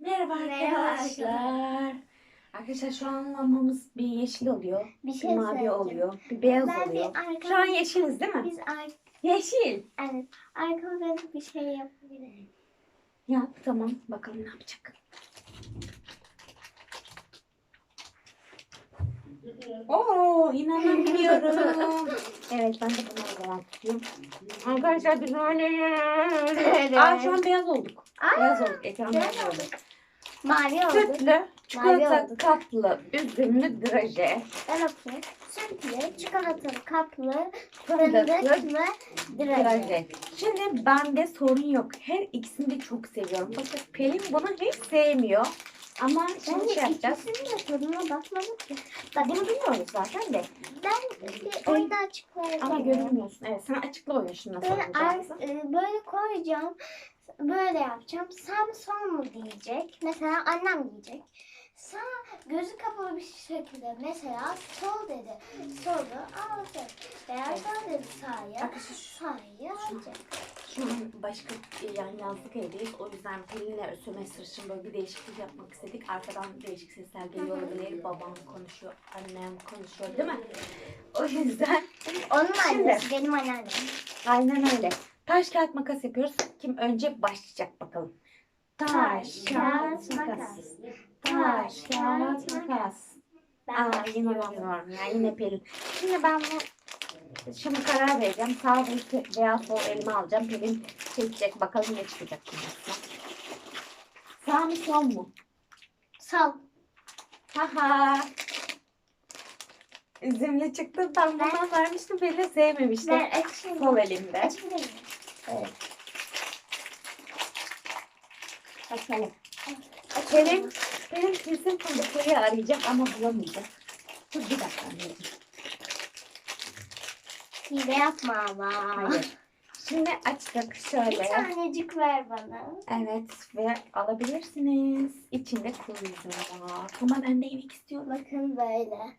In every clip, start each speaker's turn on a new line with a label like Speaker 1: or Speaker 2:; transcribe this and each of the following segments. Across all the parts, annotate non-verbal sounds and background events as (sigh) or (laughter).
Speaker 1: Merhaba
Speaker 2: Merhaba
Speaker 1: arkadaşlar. Arkadaşlar şu an lambamız bir yeşil oluyor.
Speaker 2: Bir
Speaker 1: Bir
Speaker 2: şey
Speaker 1: mavi
Speaker 2: söyleyeceğim.
Speaker 1: oluyor. Bir beyaz
Speaker 2: Ben bir
Speaker 1: oluyor. Şu an yeşiliz değil mi?
Speaker 2: Biz ar
Speaker 1: Yeşil.
Speaker 2: evet, arkamda bir şey yapabiliriz.
Speaker 1: Yap tamam. Bakalım ne yapacak. Oo inanamıyorum. (laughs) evet ben de bunu zaman tutuyorum. Arkadaşlar biz öyle. Aa şu an beyaz olduk.
Speaker 2: Aa,
Speaker 1: Beyaz olduk. Ekran beyaz
Speaker 2: beyaz
Speaker 1: oldu.
Speaker 2: Mavi oldu.
Speaker 1: Sütlü, çikolata
Speaker 2: oldu.
Speaker 1: kaplı, üzümlü draje.
Speaker 2: Ben okuyayım. Sütlü, çikolatalı, kaplı,
Speaker 1: Fındıklı
Speaker 2: fındıklı, draje.
Speaker 1: draje. Şimdi bende sorun yok. Her ikisini de çok seviyorum. Fakat Pelin bunu hiç sevmiyor. Ama
Speaker 2: Ben
Speaker 1: şimdi
Speaker 2: de
Speaker 1: şey yapacağız.
Speaker 2: ikisinin de tadına bakmadım ki.
Speaker 1: Bak bunu bilmiyoruz zaten de.
Speaker 2: Ben bir oyunu açıklayacağım.
Speaker 1: Ama görünmüyorsun. Evet sen açıkla oyunu şimdi nasıl
Speaker 2: Böyle, ar- e, böyle koyacağım. Böyle yapacağım. Sen son mu diyecek. Mesela annem diyecek. Sağ gözü kapalı bir şekilde mesela sol dedi. Solu aldı. Veya sağ dedi sağa. Sağı alacak.
Speaker 1: An başka yani yazlık evdeyiz. O yüzden Pelin'le sömestr için böyle bir değişiklik yapmak istedik. Arkadan değişik sesler geliyor olabilir. Babam konuşuyor, annem konuşuyor değil mi? O yüzden
Speaker 2: Onun
Speaker 1: Şimdi.
Speaker 2: annesi benim anneannem.
Speaker 1: Aynen öyle. Taş kağıt makas yapıyoruz. Kim önce başlayacak bakalım. Taş kağıt makas. Taş kağıt makas. Aa, yine oynuyorum ya yine Pelin. Şimdi ben bunu şimdi karar vereceğim. Sağ ve- veya sol elime alacağım. Pelin çekecek. Bakalım ne çıkacak. Sağ mı sol mu?
Speaker 2: Sol.
Speaker 1: Haha. Üzümlü çıktı. Ben bundan vermiştim. Pelin sevmemişti.
Speaker 2: Ben açayım.
Speaker 1: Sol elimde.
Speaker 2: Miyim?
Speaker 1: Evet. Bakalım. Pelin, Pelin kesin fındıkları arayacak ama bulamayacak. Dur bir dakika anneciğim.
Speaker 2: Hile yapma ama.
Speaker 1: Hayır. Şimdi açtık
Speaker 2: Bir
Speaker 1: şöyle.
Speaker 2: tanecik ver bana.
Speaker 1: Evet ve alabilirsiniz. İçinde üzüm var. Ama ben de yemek istiyorum.
Speaker 2: Bakın böyle.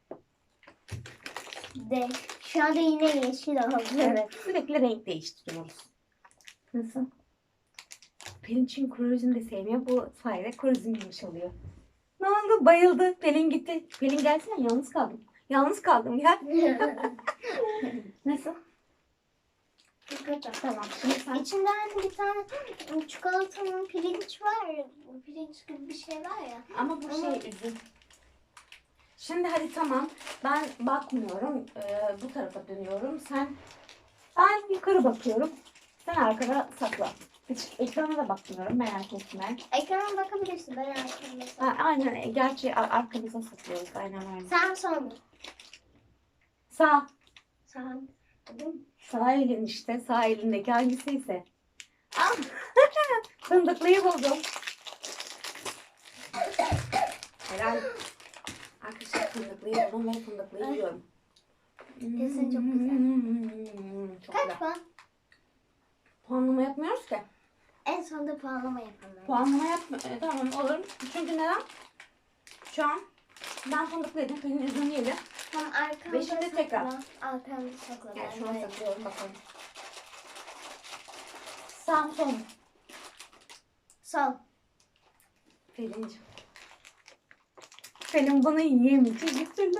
Speaker 2: De. Şu anda yine yeşil oldu.
Speaker 1: Evet sürekli renk değiştiriyoruz. Nasıl? Pelin çünkü kuru üzüm de sevmiyor. Bu sayede kuru üzüm yemiş oluyor. Ne oldu? Bayıldı. Pelin gitti. Pelin gelsene yalnız kaldım. Yalnız kaldım ya. (laughs) Nasıl? Tamam. Şimdi sen
Speaker 2: İçinden bir tane çikolatanın pirinç var ya. bu Pirinç gibi bir şey var ya.
Speaker 1: Ama bu
Speaker 2: Ama-
Speaker 1: şey üzüm. Şimdi hadi tamam. Ben bakmıyorum. Ee, bu tarafa dönüyorum. Sen ben yukarı bakıyorum. Sen arkada sakla. Hiç ekrana da bakmıyorum merak etme.
Speaker 2: Ekrana bakabilirsin. Ben arkamda.
Speaker 1: Ha, aynen. e, Gerçi ar- arkamıza saklıyoruz. Aynen öyle. Sağ.
Speaker 2: Sen. Değil mi?
Speaker 1: Sağ elin işte. Sağ elindeki hangisiyse. Al. (laughs) Fındıklıyı buldum. Helal. Arkadaşlar fındıklıyı buldum ve fındıklıyı yiyorum.
Speaker 2: Kesin çok güzel.
Speaker 1: Hmm, Çok
Speaker 2: Kaç
Speaker 1: güzel.
Speaker 2: puan?
Speaker 1: Puanlama yapmıyoruz ki.
Speaker 2: En sonunda puanlama yapalım.
Speaker 1: Puanlama yapma. e, tamam olur. Çünkü neden? Şu an ben fındıklı yedim. Pelin üzüm yedi.
Speaker 2: Tam arkamda
Speaker 1: Ve şimdi tekrar.
Speaker 2: Arkamda sakla.
Speaker 1: Yani şu an saklıyorum bakalım. Sağ sol?
Speaker 2: Sol.
Speaker 1: Pelin'ciğim. Pelin bana yiyemeyecek türlü.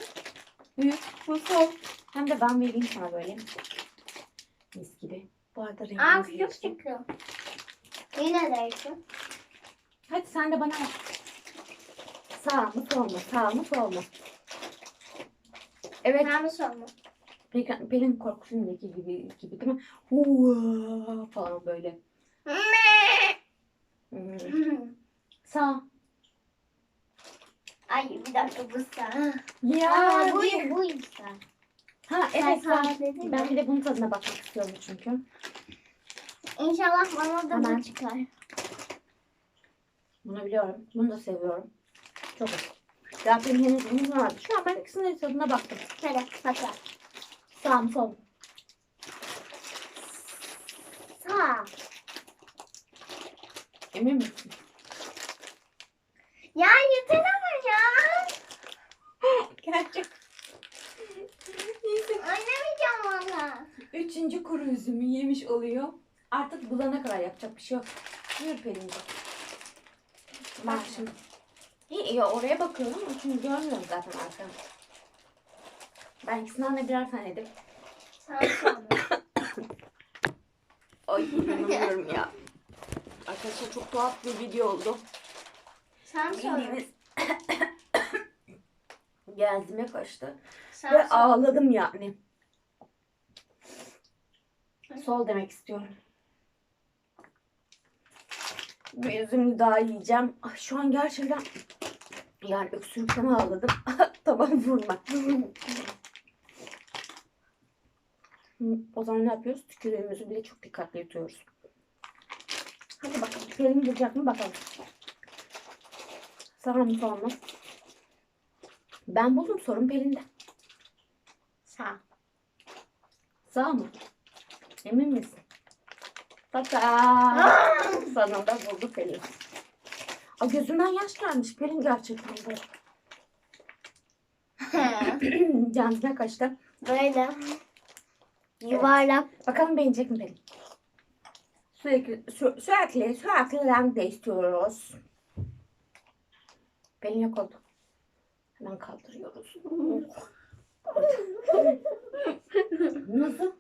Speaker 1: Büyük bu sol. Hem de ben vereyim sana böyle. Mis gibi. Bu arada
Speaker 2: Aa
Speaker 1: rengimiz
Speaker 2: küçük
Speaker 1: değişti.
Speaker 2: çıktı. Yine de küçük.
Speaker 1: Hadi sen de bana ver. Sağ mı sol mu? Sağ mı sol mu? Evet.
Speaker 2: Nerede sol mu?
Speaker 1: Pelin, Pelin korku filmindeki gibi, gibi değil mi? Hua falan böyle. Hmm. Sağ.
Speaker 2: Ay bir dakika bu sağ.
Speaker 1: Ya
Speaker 2: Aa, bu, bu işte.
Speaker 1: Ha
Speaker 2: Sen
Speaker 1: evet
Speaker 2: sağ
Speaker 1: sağ.
Speaker 2: dedin
Speaker 1: Ben
Speaker 2: ya.
Speaker 1: bir de bunun tadına bakmak istiyorum çünkü.
Speaker 2: İnşallah bana da
Speaker 1: Hemen.
Speaker 2: bu çıkar.
Speaker 1: Bunu biliyorum. Bunu da seviyorum. Çok hoş. Ya benim henüz vardı. Şu an ben ikisinin tadına baktım.
Speaker 2: Hadi sakla.
Speaker 1: Sağ mı sol mu?
Speaker 2: Sağ.
Speaker 1: Emin misin?
Speaker 2: Ya yeter ama ya. (gasps)
Speaker 1: Gerçek. Neyse.
Speaker 2: Oynamayacağım valla.
Speaker 1: Üçüncü kuru üzümü yemiş oluyor. Artık bulana kadar yapacak bir şey yok. Buyur Pelin'ciğim. Bak şimdi. İyi, ya oraya bakıyorum ama şimdi görmüyorum zaten arkamı. Ben ikisinden de birer tane yedim.
Speaker 2: Sen (coughs) sonra.
Speaker 1: Ay inanamıyorum ya. Arkadaşlar çok tuhaf bir video oldu.
Speaker 2: Sen sonra.
Speaker 1: Bildiğiniz (coughs) genzime kaçtı.
Speaker 2: Sen
Speaker 1: Ve
Speaker 2: sonra.
Speaker 1: ağladım yani. Sol demek istiyorum. Bir üzümünü daha yiyeceğim. Ay, şu an gerçekten yani öksürükten ağladım. (laughs) tamam vurma. o zaman ne yapıyoruz? Tükürüğümüzü bile çok dikkatli yutuyoruz. Hadi bakalım. Pelin bulacak mı bakalım. Sağ mı sol mu? Ben buldum sorun Pelin'de.
Speaker 2: Sağ.
Speaker 1: Sağ mı? Emin misin? Tata. Sonunda buldu Pelin. Aa, gözümden yaş gelmiş Pelin gerçekten bu. (laughs) Cansına kaçtı.
Speaker 2: Böyle. Yuvarlak.
Speaker 1: Bakalım beğenecek mi Pelin? Sürekli, sü- sürekli, sürekli renk değiştiriyoruz. Pelin yok oldu. Hemen kaldırıyoruz. (laughs) Nasıl?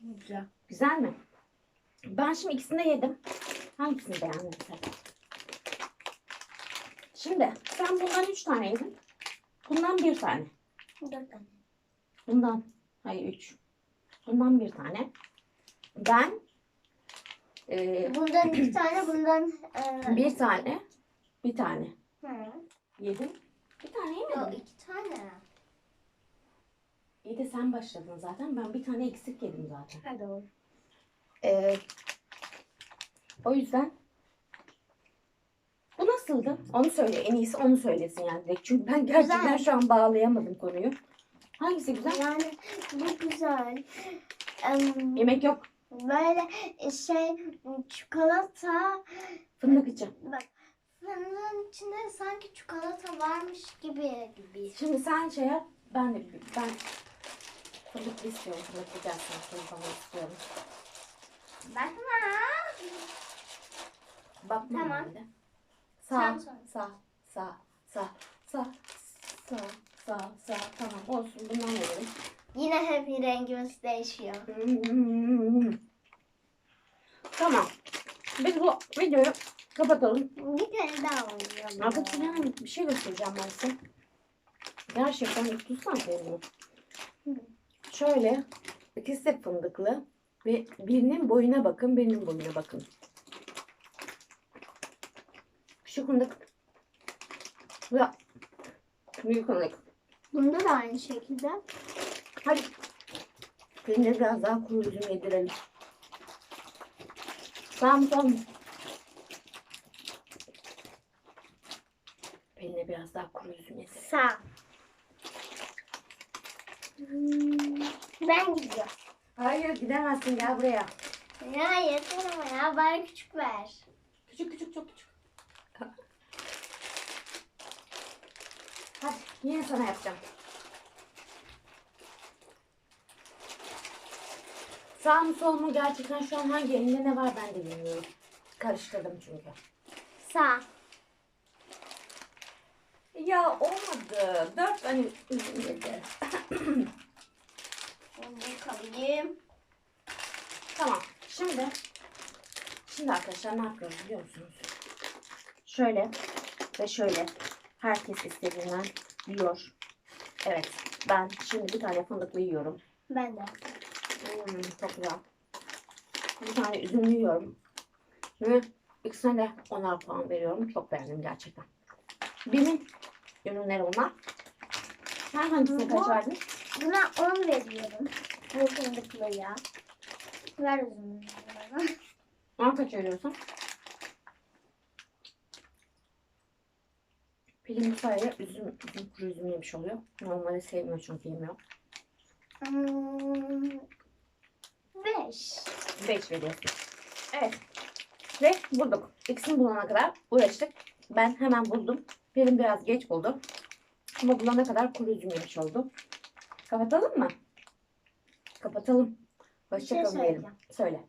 Speaker 2: Güzel.
Speaker 1: Güzel mi? Ben şimdi ikisini de yedim. Hangisini beğendin sen? Şimdi sen bundan üç tane yedin. Bundan bir tane.
Speaker 2: Dört tane.
Speaker 1: Bundan, hayır üç. Bundan bir tane. Ben e,
Speaker 2: Bundan iki tane, bundan e,
Speaker 1: bir tane, bir tane
Speaker 2: Hı.
Speaker 1: yedim. Bir tane
Speaker 2: Yok
Speaker 1: yemedim.
Speaker 2: iki tane.
Speaker 1: İyi de sen başladın zaten. Ben bir tane eksik yedim zaten.
Speaker 2: Ha doğru.
Speaker 1: Ee, o yüzden bu nasıldı? Onu söyle. En iyisi onu söylesin yani direkt. Çünkü ben gerçekten
Speaker 2: Güzel.
Speaker 1: şu an bağlayamadım konuyu. Hangisi güzel?
Speaker 2: Yani bu güzel. Em,
Speaker 1: Yemek yok.
Speaker 2: Böyle şey çikolata
Speaker 1: Fındık için.
Speaker 2: bak fındığın içinde sanki çikolata varmış gibi gibi.
Speaker 1: Şimdi sen şey yap. Ben de ben fındıklı istiyorum. Fındıklı gelsin. Fındıklı istiyorum.
Speaker 2: Bakma.
Speaker 1: Bakma
Speaker 2: Tamam. Sen
Speaker 1: Sağ,
Speaker 2: söyle.
Speaker 1: sağ, sağ, sağ, sağ, sağ, sağ, sağ. Tamam olsun. Bundan verelim.
Speaker 2: Yine hep rengimiz değişiyor.
Speaker 1: Tamam. Biz bu videoyu kapatalım.
Speaker 2: Bir tane daha oynayalım.
Speaker 1: Arkadaşlar bir şey göstereceğim ben size. Gerçekten tutsam kendimi. Şöyle ikisi de fındıklı ve birinin boyuna bakın, birinin boyuna bakın. Şu fındık ve büyük fındık.
Speaker 2: Bunda da aynı şekilde.
Speaker 1: Hadi birine biraz daha kuru üzüm yedirelim. Tamam tamam. Pelin'e biraz daha kuru üzüm yedirelim.
Speaker 2: Sağ. Hmm, Ben gidiyorum.
Speaker 1: Hayır gidemezsin gel buraya.
Speaker 2: Ya yeter ama ya bari küçük ver.
Speaker 1: Küçük küçük çok küçük. Hadi yine sana yapacağım. Sağ mı sol mu gerçekten şu an hangi elinde ne var ben de bilmiyorum. Karıştırdım çünkü.
Speaker 2: Sağ.
Speaker 1: Ya olmadı. Dört tane üzüm yedi. (clears throat)
Speaker 2: Kalayım.
Speaker 1: Tamam. Şimdi şimdi arkadaşlar ne yapıyoruz biliyor musunuz? Şöyle ve şöyle herkes istediğinden yiyor. Evet. Ben şimdi bir tane fındıklı yiyorum.
Speaker 2: Ben de.
Speaker 1: Hmm, çok güzel. Bir tane üzümlü yiyorum. Ve ikisine de 10'ar puan veriyorum. Çok beğendim gerçekten. Benim ürünler onlar. Sen hangisine kaç verdin?
Speaker 2: Buna 10 veriyorum. Bu fındıklıya. Ver üzümünü bana.
Speaker 1: Ona kaç veriyorsun? Pelin bu sayede üzüm, üzüm, kuru üzüm yemiş oluyor. Normalde sevmiyor çünkü yemiyor.
Speaker 2: Hmm, 5.
Speaker 1: 5 veriyorsun. Evet. Ve bulduk. İkisini bulana kadar uğraştık. Ben hemen buldum. Pelin biraz geç buldu. Ama bulana kadar kuru üzüm yemiş oldu. Kapatalım mı? Kapatalım.
Speaker 2: Şey
Speaker 1: Hoşçakalın diyelim.
Speaker 2: söyleyeceğim.
Speaker 1: Söyle.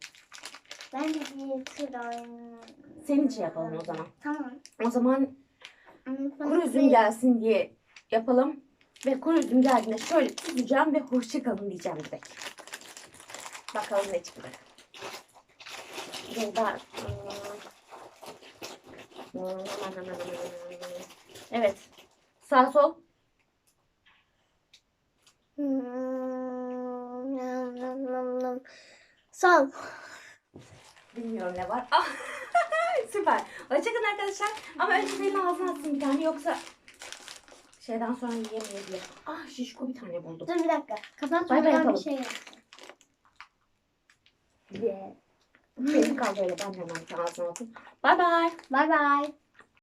Speaker 2: Ben de bir tur.
Speaker 1: Senin için yapalım o zaman.
Speaker 2: Tamam.
Speaker 1: O zaman kuru üzüm gelsin diye yapalım. Ve kuru üzüm geldiğinde şöyle tutacağım ve hoşça kalın diyeceğim direkt. Bakalım ne çıkacak. Burada Evet. Sağ sol.
Speaker 2: Sol.
Speaker 1: Bilmiyorum ne var. Ah, (laughs) Süper. Hoşçakalın arkadaşlar. Ama önce benim ağzına atsın bir tane yoksa şeyden sonra yiyemeyebilir. Ah şişko bir tane buldum.
Speaker 2: Dur bir dakika. Kafam
Speaker 1: Bay bay
Speaker 2: bir şey yaptı.
Speaker 1: Benim kaldı öyle ben hemen ağzına atayım. Bye bye.
Speaker 2: Bay bay.